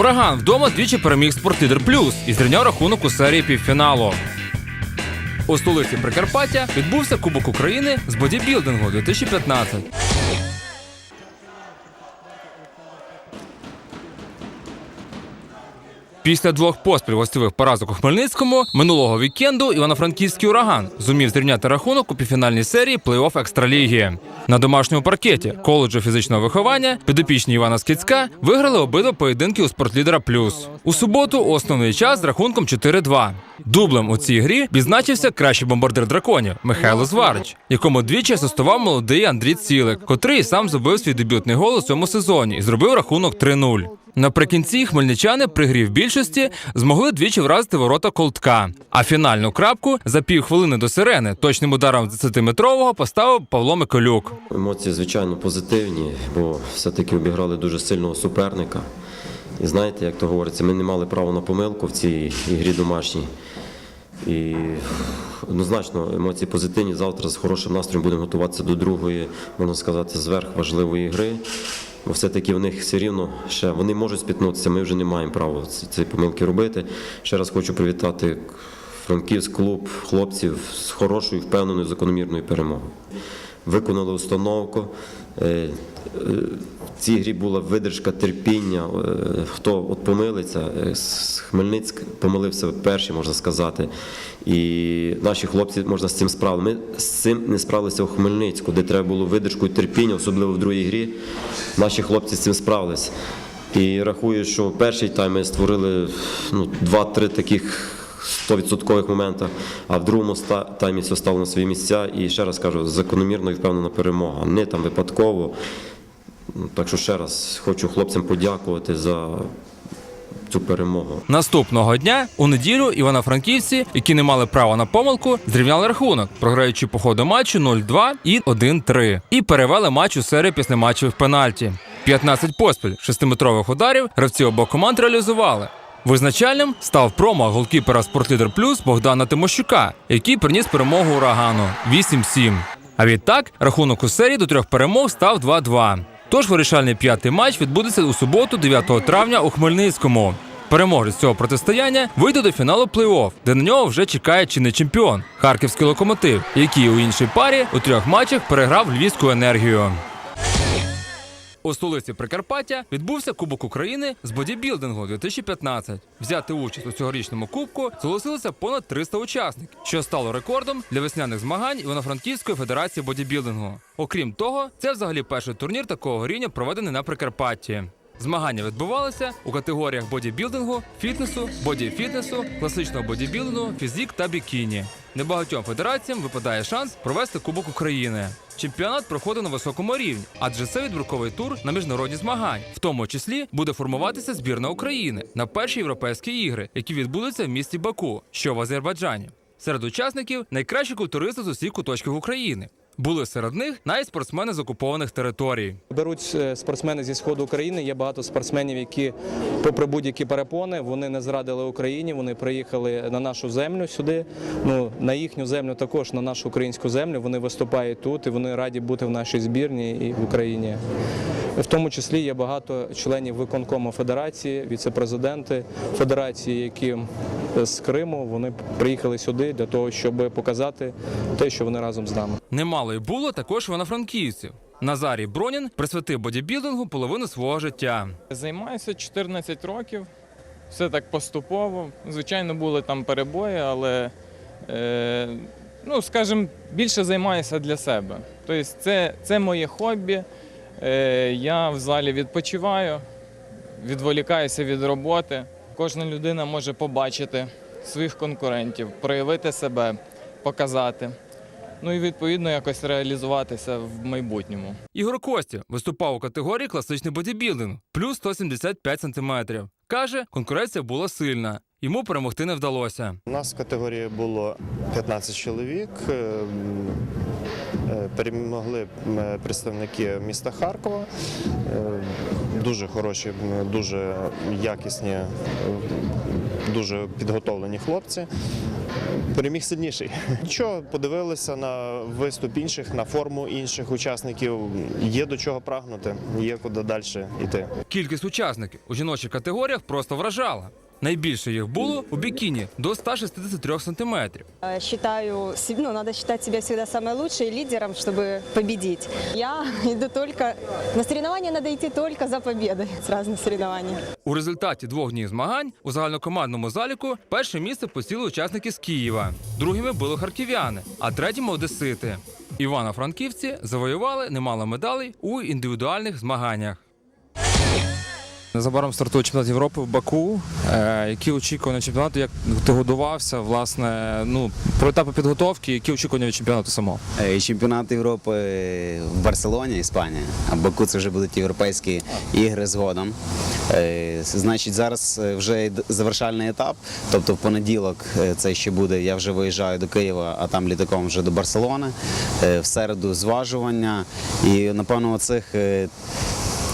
Ураган вдома двічі переміг спортлідер плюс і зрівняв рахунок у серії півфіналу. У столиці Прикарпаття відбувся Кубок України з бодібілдингу 2015. Після двох поспіль гостєвих поразок у Хмельницькому минулого вікенду івано-франківський ураган зумів зрівняти рахунок у півфінальній серії плей-офф екстраліги. На домашньому паркеті коледжу фізичного виховання підопічні Івана Скицька виграли обидва поєдинки у спортлідера плюс. У суботу основний час з рахунком 4-2. Дублем у цій грі відзначився кращий бомбардир драконів Михайло Зварич, якому двічі асистував молодий Андрій Цілик, котрий сам забив свій дебютний гол у цьому сезоні і зробив рахунок 3-0. Наприкінці хмельничани при грі в більшості змогли двічі вразити ворота колтка. А фінальну крапку за півхвилини до сирени точним ударом 10-метрового поставив Павло Миколюк. Емоції, звичайно, позитивні, бо все-таки обіграли дуже сильного суперника. І знаєте, як то говориться, ми не мали права на помилку в цій ігрі домашній. І однозначно емоції позитивні. Завтра з хорошим настроєм будемо готуватися до другої, можна сказати, зверхважливої гри. Бо все-таки в них все рівно ще вони можуть спітнутися, ми вже не маємо права ці помилки робити. Ще раз хочу привітати Франківськ клуб хлопців з хорошою, впевненою, закономірною перемогою. Виконали установку. Цій грі була видержка терпіння. Е, Хто от помилиться, е, Хмельницьк помилився перший, можна сказати. І наші хлопці можна з цим справили. Ми з цим не справилися у Хмельницьку, де треба було видержку і терпіння, особливо в другій грі. Наші хлопці з цим справились. І рахую, що перший тайм ми створили ну, два-три таких 100% моментах, а в другому таймі все стало на свої місця. І ще раз кажу, закономірно і впевнена перемога. Не там випадково. Так що ще раз хочу хлопцям подякувати за цю перемогу. Наступного дня у неділю івано-франківці, які не мали права на помилку, зрівняли рахунок, програючи по ходу матчу 0-2 і 1-3. І перевели матч у серію після матчів пенальті. 15 поспіль шестиметрових ударів гравці обох команд реалізували. Визначальним став промах голкіпера Спортлідер Плюс Богдана Тимощука, який приніс перемогу урагану 8-7. А відтак рахунок у серії до трьох перемог став 2-2. Тож вирішальний п'ятий матч відбудеться у суботу, 9 травня у Хмельницькому. Переможець цього протистояння вийде до фіналу плей-офф, де на нього вже чекає чинний чемпіон харківський локомотив, який у іншій парі у трьох матчах переграв львівську енергію. У столиці Прикарпаття відбувся Кубок України з бодібілдингу 2015. Взяти участь у цьогорічному кубку зголосилося понад 300 учасників, що стало рекордом для весняних змагань Івано-Франківської федерації бодібілдингу. Окрім того, це взагалі перший турнір такого рівня проведений на Прикарпатті. Змагання відбувалися у категоріях бодібілдингу, фітнесу, бодіфітнесу, класичного бодібілдингу, фізік та бікіні. Небагатьом федераціям випадає шанс провести Кубок України. Чемпіонат проходить на високому рівні, адже це відбірковий тур на міжнародні змагання. В тому числі буде формуватися збірна України на перші європейські ігри, які відбудуться в місті Баку, що в Азербайджані. Серед учасників найкращі культуристи з усіх куточків України. Були серед них навіть спортсмени з окупованих територій. Беруть е, спортсмени зі сходу України. Є багато спортсменів, які, попри будь-які перепони, вони не зрадили Україні. Вони приїхали на нашу землю сюди. Ну на їхню землю, також на нашу українську землю. Вони виступають тут і вони раді бути в нашій збірні і в Україні. В тому числі є багато членів виконкому федерації, віце-президенти федерації, які з Криму вони приїхали сюди для того, щоб показати те, що вони разом з нами. Немало й було також івано-франківців. Назарій Бронін присвятив бодібілдингу половину свого життя. Займаюся 14 років, все так поступово. Звичайно, були там перебої, але, е, ну, скажімо, більше займаюся для себе. Тобто це, це моє хобі. Е, я в залі відпочиваю, відволікаюся від роботи. Кожна людина може побачити своїх конкурентів, проявити себе, показати. Ну і відповідно якось реалізуватися в майбутньому. Ігор Костів виступав у категорії класичний бодібілдинг плюс 175 сантиметрів. Каже, конкуренція була сильна. Йому перемогти не вдалося. У нас в категорії було 15 чоловік. Е, Перемогли представники міста Харкова. Е, Дуже хороші, дуже якісні, е, дуже підготовлені хлопці. переміг сильніший. Нічого, подивилися на виступ інших, на форму інших учасників. Є до чого прагнути, є куди далі йти. Кількість учасників у жіночих категоріях просто вражала. Найбільше їх було у бікіні до 163 сантиметрів. Э, Считаю, се- ну, надо считать себя всегда самой лучшей и лидером, чтобы победить. Я иду только... На соревнования надо идти только за победой с разных соревнований. У результаті двох днів змагань у загальнокомандному заліку перше місце посіли учасники з Києва, другими були харків'яни, а третіми одесити. Івано-Франківці завоювали немало медалей у індивідуальних змаганнях. Незабаром стартує чемпіонат Європи в Баку. Е, які очікування чемпіонату? Як ти годувався? Власне, ну про етапи підготовки, які очікування від чемпіонату самого? Е, Чемпіонат Європи в Барселоні, Іспанія. А Баку це вже будуть європейські ігри згодом. Е, Значить, зараз вже завершальний етап. Тобто в понеділок це ще буде. Я вже виїжджаю до Києва, а там літаком вже до Барселони. В середу зважування. І напевно оцих.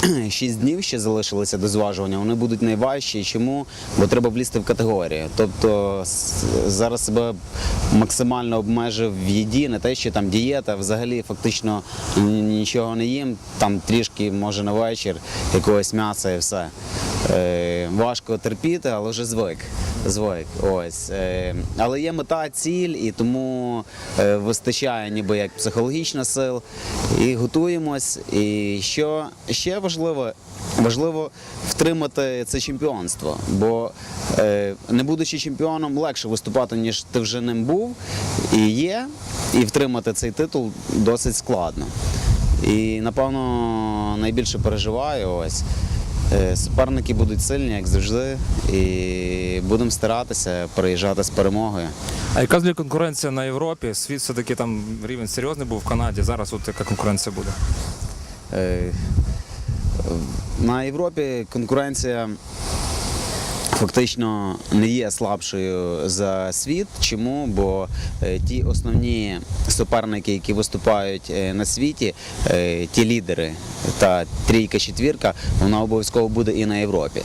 Е, Шість днів ще залишилося до зважування. Вони будуть найважчі. Чому? Бо треба влізти в категорію. Тобто зараз себе максимально обмежив в їді, не те, що там дієта, взагалі фактично нічого не їм. Там трішки, може, на вечір якогось м'яса і все. Е, важко терпіти, але вже звик. Звик. Ось. Е, але є мета, ціль, і тому е, вистачає ніби як психологічно сил. І готуємось. І що ще важливо, важливо втримати це чемпіонство. Бо е, не будучи чемпіоном, легше виступати, ніж ти вже ним був і є. І втримати цей титул досить складно. І напевно найбільше переживаю ось. Е, Суперники будуть сильні, як завжди, і будемо старатися приїжджати з перемогою. А яка взагалі конкуренція на Європі? Світ все-таки там рівень серйозний був в Канаді. Зараз от яка конкуренція буде? Е, На Європі конкуренція фактично не є слабшою за світ. Чому? Бо е, ті основні суперники, які виступають е, на світі, е, ті лідери та трійка, четвірка, вона обов'язково буде і на Європі.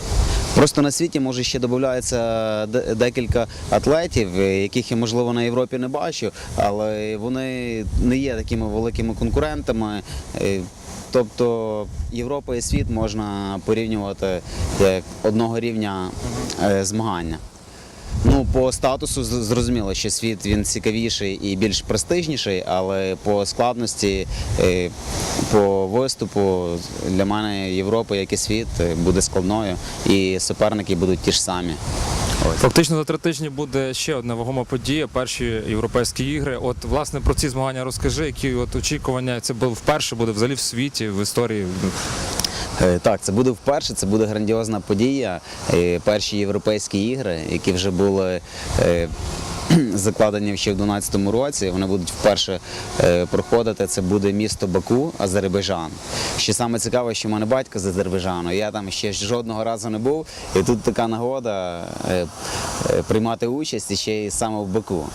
Просто на світі може ще додається де- декілька атлетів, яких я можливо на Європі не бачу, але вони не є такими великими конкурентами. Тобто Європа і світ можна порівнювати як одного рівня е, змагання. Ну, по статусу зрозуміло, що світ він цікавіший і більш престижніший, але по складності, е, по виступу для мене Європа, як і світ, е, буде складною, і суперники будуть ті ж самі. Фактично за три тижні буде ще одна вагома подія. Перші європейські ігри. От власне про ці змагання розкажи, які от очікування це вперше буде взагалі в світі, в історії. Е, Так, це буде вперше, це буде грандіозна подія. Е, Перші європейські ігри, які вже були е, закладені ще в 2012 році, вони будуть вперше е, проходити. Це буде місто Баку, Азербайджан. Що саме цікаве, що в мене батько з Азербайджану. Я там ще жодного разу не був, і тут така нагода е, е, приймати участь ще й саме в Баку.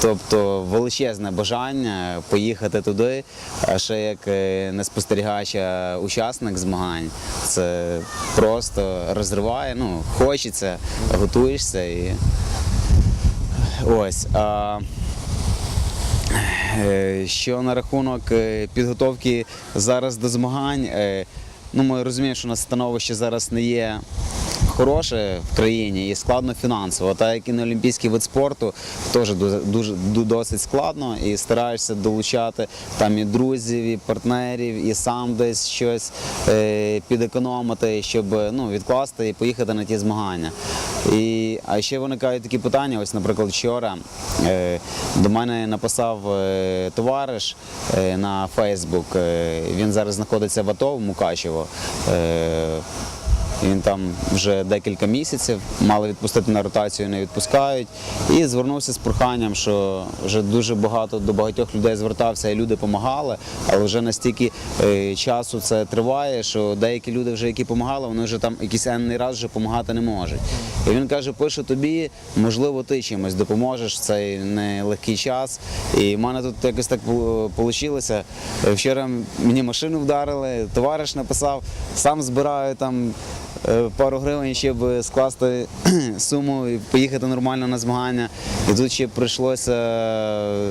Тобто величезне бажання поїхати туди, а ще як не спостерігач, а учасник змагань. Це просто розриває, ну, хочеться, готуєшся і ось. А... Е, Що на рахунок е, підготовки зараз до змагань, е, ну ми розуміємо, що у нас становище зараз не є хороше в країні і складно фінансово. Так як і на олімпійський вид спорту теж дуже, досить складно і стараєшся долучати там і друзів, і партнерів, і сам десь щось е, підекономити, щоб ну, відкласти і поїхати на ті змагання. І, а ще виникають такі питання. Ось, наприклад, вчора е, до мене написав е, товариш е, на Фейсбук. Е, він зараз знаходиться в АТО в Мукачево. Е, він там вже декілька місяців мали відпустити на ротацію, не відпускають. І звернувся з проханням, що вже дуже багато до багатьох людей звертався, і люди допомагали, але вже настільки е, часу це триває, що деякі люди, вже які допомагали, вони вже там якийсь енний раз вже допомагати не можуть. І він каже: пише тобі, можливо, ти чимось допоможеш в цей нелегкий час. І в мене тут якось так вийшло. Вчора мені машину вдарили, товариш написав, сам збираю там пару гривень, щоб скласти суму і поїхати нормально на змагання. І тут ще прийшлося, е,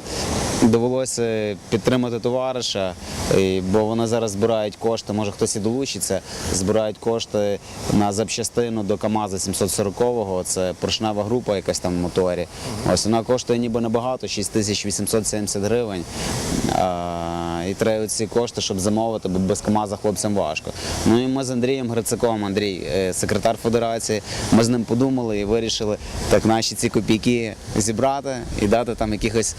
довелося підтримати товариша, бо вони зараз збирають кошти, може хтось і долучиться, збирають кошти на запчастину до КАМАЗа 740-го, це поршнева група якась там в моторі. Ось вона коштує ніби небагато, 6870 гривень. І треба ці кошти, щоб замовити, бо без КАМАЗа хлопцям важко. Ну і ми з Андрієм Грицаком, Андрій, е, секретар федерації, ми з ним подумали і вирішили так наші ці копійки зібрати і дати там якихось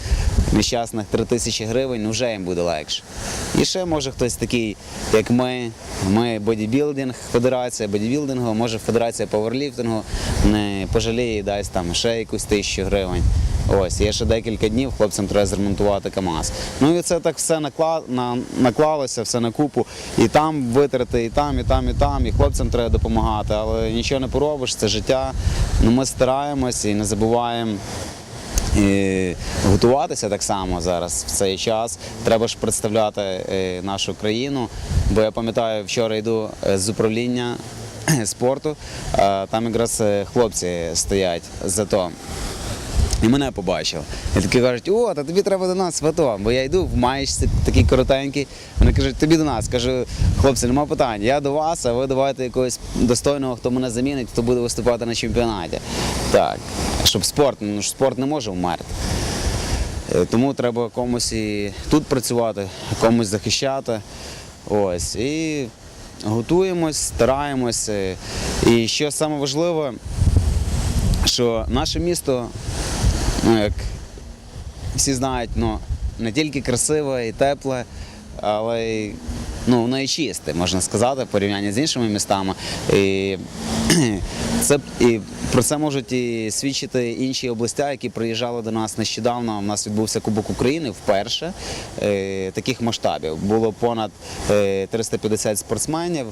нещасних 3 тисячі гривень, ну вже їм буде легше. І ще може хтось такий, як ми, ми бодібілдинг, федерація бодібілдингу, може федерація пауерліфтингу не пожаліє і дасть там ще якусь тисячу гривень. Ось, є ще декілька днів, хлопцям треба зремонтувати КАМАЗ. Ну і це так все накла... на... наклалося, все на купу. І там витрати, і там, і там, і там. І хлопцям треба допомагати, але нічого не поробиш, це життя. Ну, ми стараємось і не забуваємо. І готуватися так само зараз в цей час. Треба ж представляти е, нашу країну. Бо я пам'ятаю, вчора йду е, з управління спорту, там якраз е, хлопці стоять за то. І мене побачив. І такі кажуть, о, та тобі треба до нас в. Бо я йду в маєчці такий коротенький. Вони кажуть, тобі до нас. Кажу, хлопці, нема питань. Я до вас, а ви давайте якогось достойного, хто мене замінить, хто буде виступати на чемпіонаті. Так, щоб спорт, ну спорт не може вмерти. Е, Тому треба комусь і тут працювати, комусь захищати. Ось. І готуємось, стараємося. І що саме важливе, що наше місто, ну як всі знають, ну, не тільки красиве і тепле, але й ну, чисте, можна сказати, в порівнянні з іншими містами. І, це, і про це можуть і свідчити інші області, які приїжджали до нас нещодавно. У нас відбувся Кубок України вперше е, таких масштабів. Було понад е, 350 спортсменів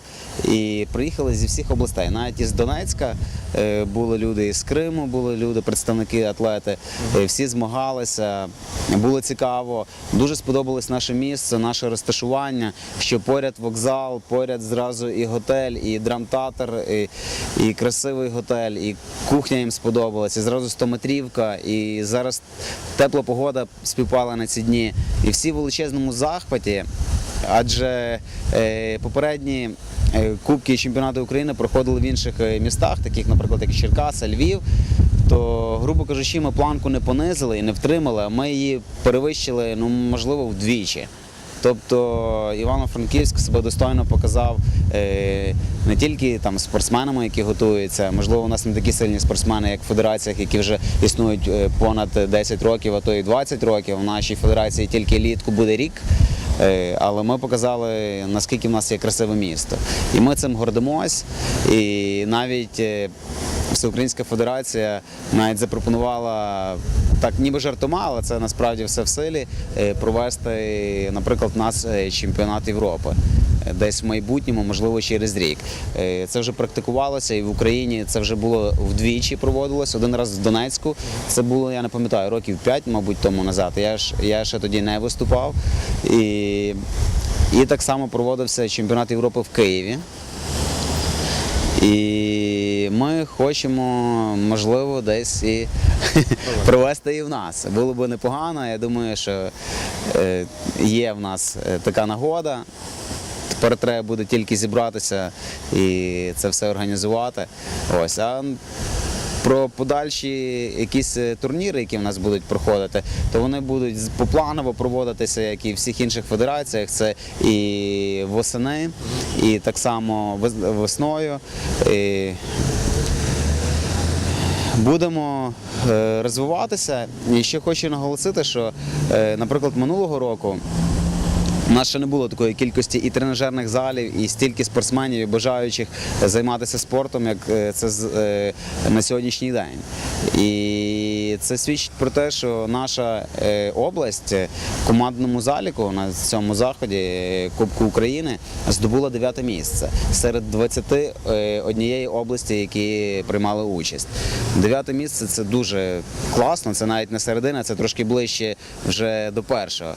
і приїхали зі всіх областей. Навіть із Донецька е, були люди із Криму, були люди, представники атлети. Е, всі змагалися, було цікаво. Дуже сподобалось наше місце, наше розташування, що поряд вокзал, поряд зразу і готель, і драмтеатр, і, і красивий готель, і кухня їм сподобалась, і зразу 100-метрівка, і зараз тепла погода співпала на ці дні. І всі в величезному захваті, адже е, попередні е, кубки чемпіонату України проходили в інших е, містах, таких, наприклад, як Черкаса, Львів. То, грубо кажучи, ми планку не понизили і не втримали, а ми її перевищили, ну можливо, вдвічі. Тобто Івано-Франківськ себе достойно показав е, не тільки там спортсменами, які готуються. Можливо, у нас не такі сильні спортсмени, як в федераціях, які вже існують е, понад 10 років, а то і 20 років. У нашій федерації тільки літку буде рік. Е, Але ми показали, наскільки в нас є красиве місто. І ми цим гордимось. І навіть Всеукраїнська Федерація навіть запропонувала так, ніби жартома, але це насправді все в силі е, провести, наприклад, у нас е, чемпіонат Європи. е, Десь в майбутньому, можливо, через рік. Це вже практикувалося і в Україні це вже було вдвічі проводилось. Один раз в Донецьку. Це було, я не пам'ятаю, років 5, мабуть, тому назад. Я ж я ще тоді не виступав. І, і так само проводився чемпіонат Європи в Києві. І ми хочемо, можливо, десь і провести і в нас. Було б непогано. Я думаю, що е, є в нас е, така нагода. Тепер треба буде тільки зібратися і це все організувати. Ось. А про подальші якісь е, турніри, які в нас будуть проходити, то вони будуть попланово проводитися, як і в всіх інших федераціях. Це і восени, і так само весною. І Будемо е, розвиватися. І ще хочу наголосити, що, е, наприклад, минулого року. У нас ще не було такої кількості і тренажерних залів, і стільки спортсменів, і бажаючих займатися спортом, як е, це на сьогоднішній день. І це свідчить про те, що наша е, область е, в командному заліку на цьому заході е, Кубку України здобула дев'яте місце серед 21 області, які приймали участь. Дев'яте місце це дуже класно, це навіть не середина, це трошки ближче вже до першого.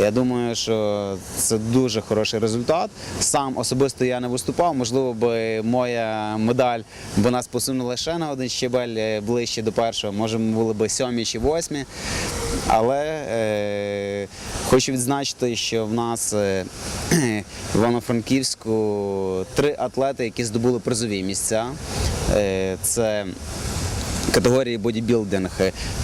Я думаю, що це дуже хороший результат. Сам особисто я не виступав. Можливо, би моя медаль бо нас посунула ще на один щебель е, ближче до першого. Може, ми були б сьомі чи восьмі. Але е, хочу відзначити, що в нас е, в Івано-Франківську три атлети, які здобули призові місця. Е, це категорії бодібілдинг.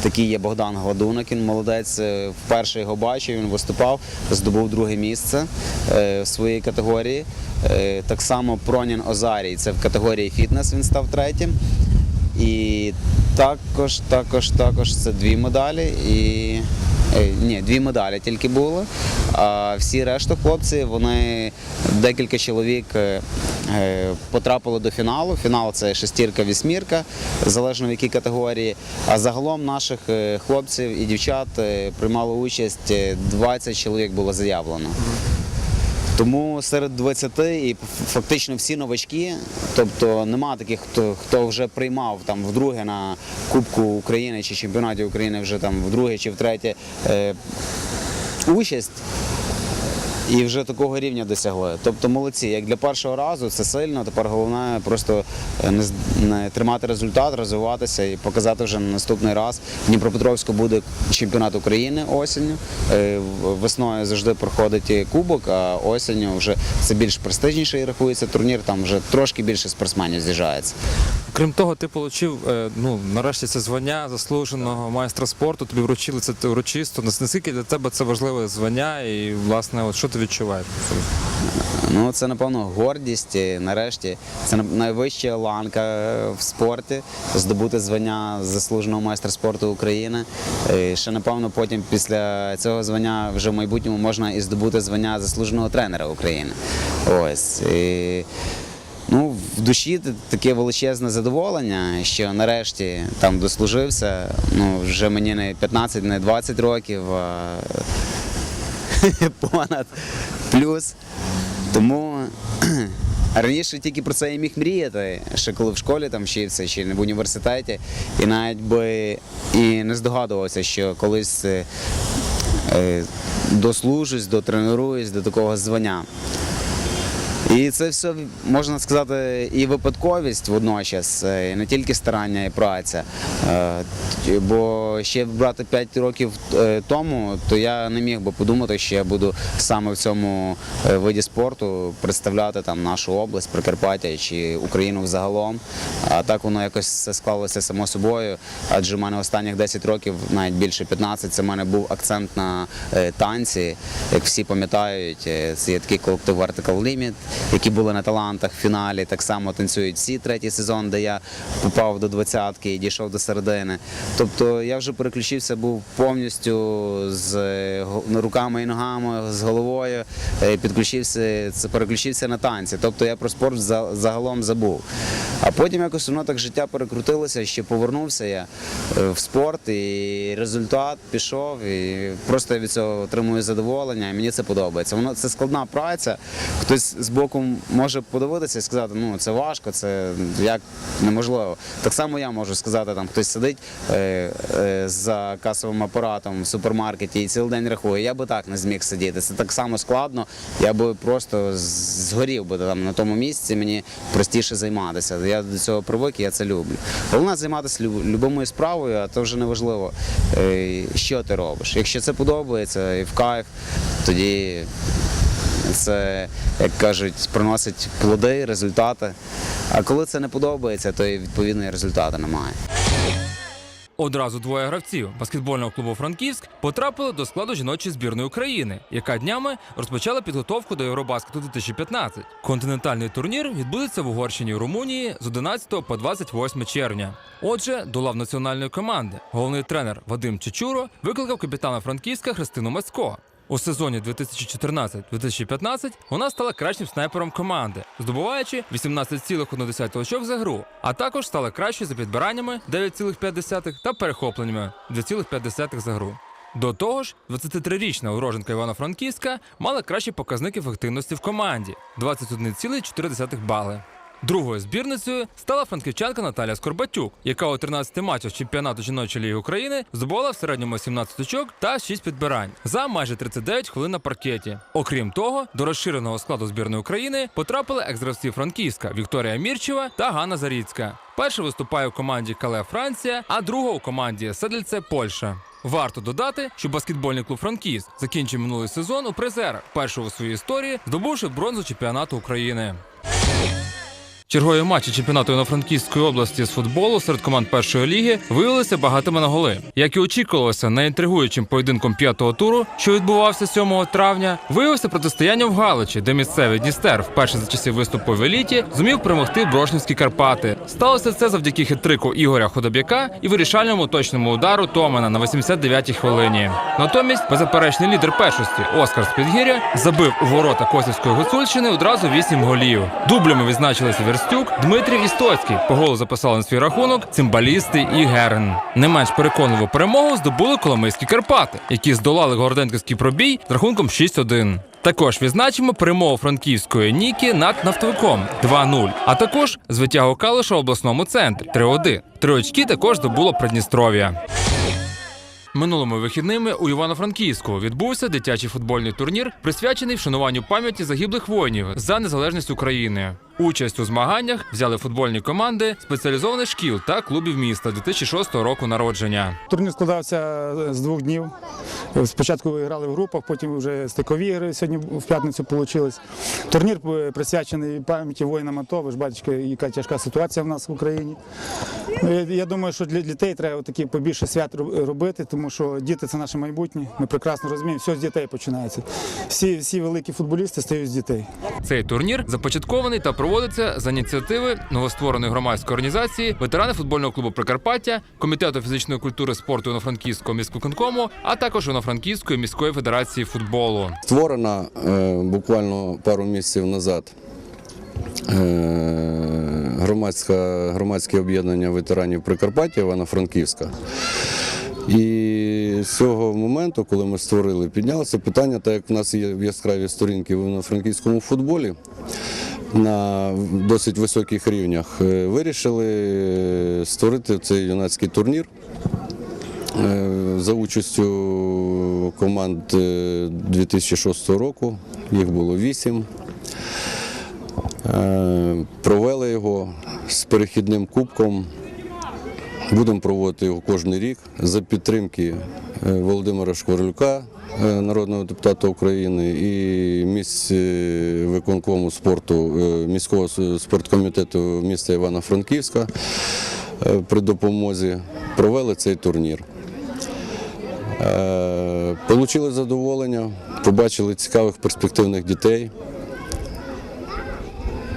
Такий є Богдан Гладунок, він молодець. е, Вперше його бачив, він виступав, здобув друге місце е, в своїй категорії. Е, Так само Пронін Озарій, це в категорії фітнес він став третім. І також, також, також це дві медалі. І е, ні, дві медалі тільки були. А всі решта хлопці, вони декілька чоловік е, е, потрапили до фіналу. Фінал це шестірка, вісьмірка, залежно в якій категорії. А загалом наших хлопців і дівчат приймало участь е, 20 чоловік було заявлено. Тому серед 20 і фактично всі новачки, тобто нема таких, хто, хто вже приймав там вдруге на Кубку України чи чемпіонаті України вже там вдруге чи втретє е, участь. І вже такого рівня досягли. Тобто молодці, як для першого разу це сильно. Тепер головне просто е, не, не тримати результат, розвиватися і показати вже на наступний раз. В Дніпропетровську буде чемпіонат України осінню. Е, Весною завжди проходить кубок, а осінню вже це більш престижніший рахується турнір. Там вже трошки більше спортсменів з'їжджається. Крім того, ти отримав ну, нарешті це звання заслуженого майстра спорту. Тобі вручили це урочисто. Наскільки для тебе це важливе звання, і власне, от що ти відчуваєш? Ну, це напевно гордість. Нарешті це найвища ланка е, в спорті здобути звання заслуженого майстра спорту України. І ще напевно потім після цього звання вже в майбутньому можна і здобути звання заслуженого тренера України. Ось. І... Ну, в душі таке величезне задоволення, що нарешті там дослужився. Ну, вже мені не 15, не 20 років, а понад плюс. Тому раніше тільки про це і міг мріяти, ще коли в школі там вчився, чи в університеті, і навіть би і не здогадувався, що колись е, е, дослужусь, дотренуюсь до такого звання. І це все можна сказати і випадковість водночас, е, і не тільки старання і праця. Е, Бо ще брати 5 років е, тому, то я не міг би подумати, що я буду саме в цьому виді спорту представляти там нашу область, Прикарпаття чи Україну взагалом. А так воно якось все склалося само собою. Адже в мене останніх 10 років, навіть більше 15, це в мене був акцент на танці. Як всі пам'ятають, це є такий колектив Vertical Limit, які були на талантах в фіналі. Так само танцюють всі третій сезон, де я попав до двадцятки і дійшов до середини. Тобто я вже переключився, був повністю з руками і ногами, з головою, е, підключився, переключився на танці. Тобто я про спорт загалом забув. А потім якось воно так життя перекрутилося, що повернувся я е, в спорт, і результат пішов. І просто я від цього отримую задоволення, і мені це подобається. Воно це складна праця. Хтось з боку може подивитися і сказати, ну це важко, це як неможливо. Так само я можу сказати, там хтось сидить е, е, за касовим апаратом в супермаркеті і цілий день рахує. Я би так не зміг сидіти. Це так само складно. Я би просто згорів би там на тому місці. Мені простіше займатися. Я до цього привик, і я це люблю. Головне займатися люб- любимою справою, а то вже не важливо, е, що ти робиш. Якщо це подобається і в кайф, тоді це, як кажуть, приносить плоди, результати. А коли це не подобається, то і відповідно і результату немає. Одразу двоє гравців баскетбольного клубу Франківськ потрапили до складу жіночої збірної України, яка днями розпочала підготовку до Євробаскету 2015. Континентальний турнір відбудеться в Угорщині і Румунії з 11 по 28 червня. Отже, до лав національної команди головний тренер Вадим Чечуро викликав капітана Франківська Христину Мацько. У сезоні 2014-2015 вона стала кращим снайпером команди, здобуваючи 18,1 очок за гру, а також стала кращою за підбираннями 9,5 та перехопленнями 2,5 за гру. До того ж, 23-річна уроженка Івано-Франківська мала кращий показник ефективності в команді 21,4 бали. Другою збірницею стала франківчанка Наталя Скорбатюк, яка у 13 матчах чемпіонату жіночої ліги України здобула в середньому 17 очок та 6 підбирань за майже 39 хвилин на паркеті. Окрім того, до розширеного складу збірної України потрапили екс-гравці Франківська Вікторія Мірчева та Ганна Заріцька. Перша виступає у команді Кале Франція, а друга у команді Седельце Польща. Варто додати, що баскетбольний клуб Франківськ закінчив минулий сезон у призерах, першого у своїй історії, здобувши бронзу чемпіонату України. Чергові матчі чемпіонату Івано-Франківської області з футболу серед команд першої ліги виявилися багатими на голи. Як і очікувалося, найінтригуючим поєдинком п'ятого туру, що відбувався 7 травня, виявився протистояння в Галичі, де місцевий Дністер, вперше за часів виступу в еліті, зумів перемогти Брошнівські Карпати. Сталося це завдяки хитрику Ігоря Ходоб'яка і вирішальному точному удару Томена на 89-й хвилині. Натомість беззаперечний лідер першості Оскар Спідгіря забив у ворота Косівської Гуцульщини одразу 8 голів. Дублями відзначилися Верстюк, Дмитрів і Стоцький. По голу записали на свій рахунок цимбалісти і Герн. Не менш переконливу перемогу здобули Коломийські Карпати, які здолали Городенківський пробій з рахунком 6-1. Також відзначимо перемогу франківської Ніки над нафтовиком 2-0, а також звитягу Калиша в обласному центрі 3-1. Три очки також здобуло Придністров'я. Минулими вихідними у Івано-Франківську відбувся дитячий футбольний турнір, присвячений вшануванню пам'яті загиблих воїнів за незалежність України. Участь у змаганнях взяли футбольні команди спеціалізованих шкіл та клубів міста 2006 року народження. Турнір складався з двох днів. Спочатку грали в групах, потім вже стикові ігри сьогодні в п'ятницю вийшли. Турнір е, присвячений пам'яті воїнам АТО. Ви ж бачите, яка тяжка ситуація в нас в Україні. Ну, Я, думаю, що для дітей треба такі побільше свят роб- робити, тому що діти це наше майбутнє. Ми прекрасно розуміємо, все з дітей починається. Всі, всі великі футболісти стають з дітей. Цей турнір започаткований та проводиться за ініціативи новоствореної громадської організації ветерани футбольного клубу Прикарпаття, комітету фізичної культури спорту Івано-Франківського міськвиконкому, а також Івано-Франківської міської федерації футболу. Створена е, буквально пару місяців назад е, громадська, громадське об'єднання ветеранів Прикарпаття Івано-Франківська. І з цього моменту, коли ми створили, піднялося питання, так як в нас є яскраві сторінки в івано-франківському футболі на досить високих рівнях, е, вирішили створити цей юнацький турнір. Е, За участю команд е, 2006 року, їх було вісім. Е, Провели його з перехідним кубком. Будемо проводити його кожен рік за підтримки е, Володимира Шкварилюка, е, народного депутата України, і місць е, виконкому спорту міського спорткомітету міста Івано-Франківська при допомозі провели цей турнір. Получили задоволення, побачили цікавих перспективних дітей.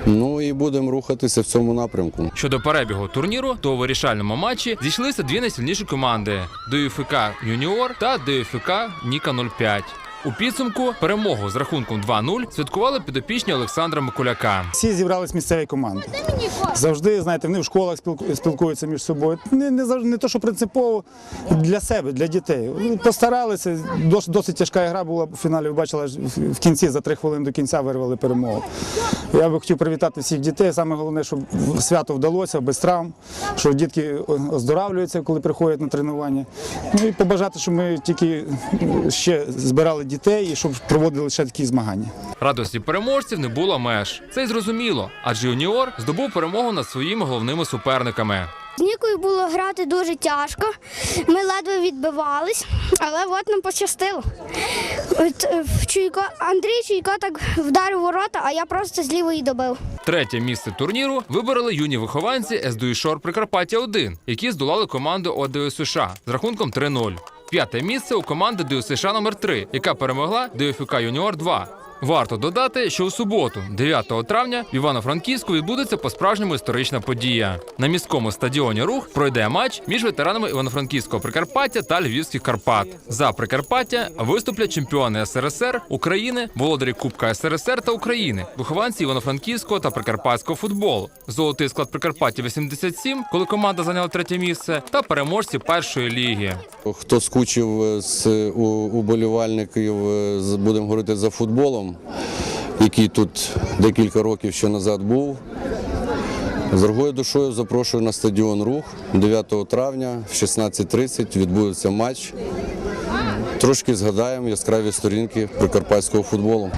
Ну і будемо рухатися в цьому напрямку. Щодо перебігу турніру, то у вирішальному матчі зійшлися дві найсильніші команди: ДЮФК Юніор та ДЮФК Ніка 05. У підсумку перемогу з рахунком 2-0 святкували підопічні Олександра Микуляка. Всі зібрались в місцевій команді. Завжди, знаєте, вони в школах спілкуються між собою. Не, не, завжди, не то, що принципово для себе, для дітей. Постаралися. Дос- Досить тяжка гра була в фіналі. Ви бачили, в в кінці за три хвилини до кінця вирвали перемогу. Я би хотів привітати всіх дітей. Саме головне, щоб свято вдалося без травм, що дітки оздоравлюються, коли приходять на тренування. Ну і побажати, щоб ми тільки ще збирали дітей і щоб проводили ще такі змагання. Радості переможців не було меж. Це й зрозуміло, адже юніор здобув перемогу над своїми головними суперниками. З Нікою було грати дуже тяжко. Ми ледве відбивались, але от нам пощастило. От, е, Чуйко, Андрій Чуйко так вдарив ворота, а я просто з лівої добив. Третє місце турніру вибороли юні вихованці СДУ Шор Прикарпаття 1 які здолали команду ОДУ США з рахунком 3-0. П'яте місце у команди ДЮ США номер 3 яка перемогла ДЮФК Юніор 2. Варто додати, що у суботу, 9 травня, в Івано-Франківську відбудеться по-справжньому історична подія. На міському стадіоні Рух пройде матч між ветеранами Івано-Франківського Прикарпаття та Львівських Карпат. За Прикарпаття виступлять чемпіони СРСР, України, володарі Кубка СРСР та України, вихованці Івано-Франківського та Прикарпатського футболу. Золотий склад Прикарпаття 87, коли команда зайняла третє місце, та переможці першої ліги. Хто скучив е, з уболівальників, е, будемо говорити за футболом, який тут декілька років ще назад був. З другою душою запрошую на стадіон Рух 9 травня в 16.30 відбудеться матч. Трошки згадаємо яскраві сторінки прикарпатського футболу.